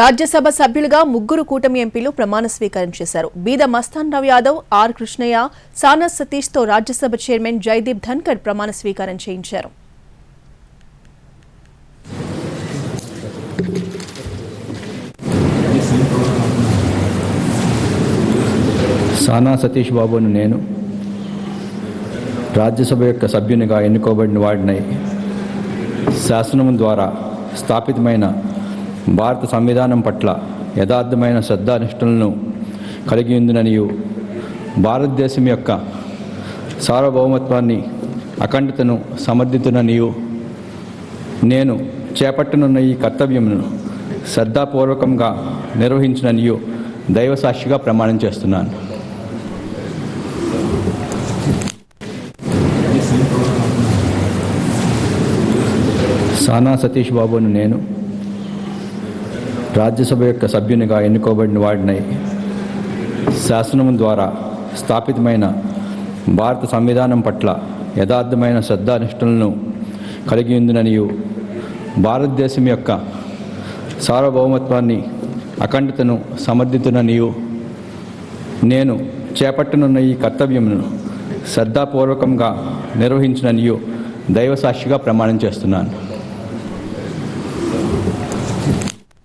రాజ్యసభ సభ్యులుగా ముగ్గురు కూటమి ఎంపీలు ప్రమాణ స్వీకారం చేశారు. బీద మస్తాన్ రావు యాదవ్ ఆర్ కృష్ణయ్య సానా సతీష్తో రాజ్యసభ చైర్మన్ జైదీప్ ధన్కర్ ప్రమాణ స్వీకారం చేయించారు. సానా సతీష్ బాబును నేను రాజ్యసభ యొక్క సభ్యునిగా ఎన్నుకోబడిన వాడినై శాసనం ద్వారా స్థాపితమైన భారత సంవిధానం పట్ల యథార్థమైన శ్రద్ధానిష్టలను కలిగి ఉందిననియు భారతదేశం యొక్క సార్వభౌమత్వాన్ని అఖండతను సమర్థితుననియు. నేను చేపట్టనున్న ఈ కర్తవ్యమును శ్రద్ధాపూర్వకంగా నిర్వహించిననియు దైవసాక్షిగా ప్రమాణం చేస్తున్నాను. సానా సతీష్ బాబును నేను రాజ్యసభ యొక్క సభ్యునిగా ఎన్నుకోబడిన వాడినై. శాసనం ద్వారా స్థాపితమైన భారత సంవిధానం పట్ల యథార్థమైన శ్రద్ధానిష్టలను కలిగి ఉందిననియు భారతదేశం యొక్క సార్వభౌమత్వాన్ని అఖండతను సమర్థితుననియు. నేను చేపట్టనున్న ఈ కర్తవ్యమును శ్రద్ధాపూర్వకంగా నిర్వహించిననియు దైవసాక్షిగా ప్రమాణం చేస్తున్నాను.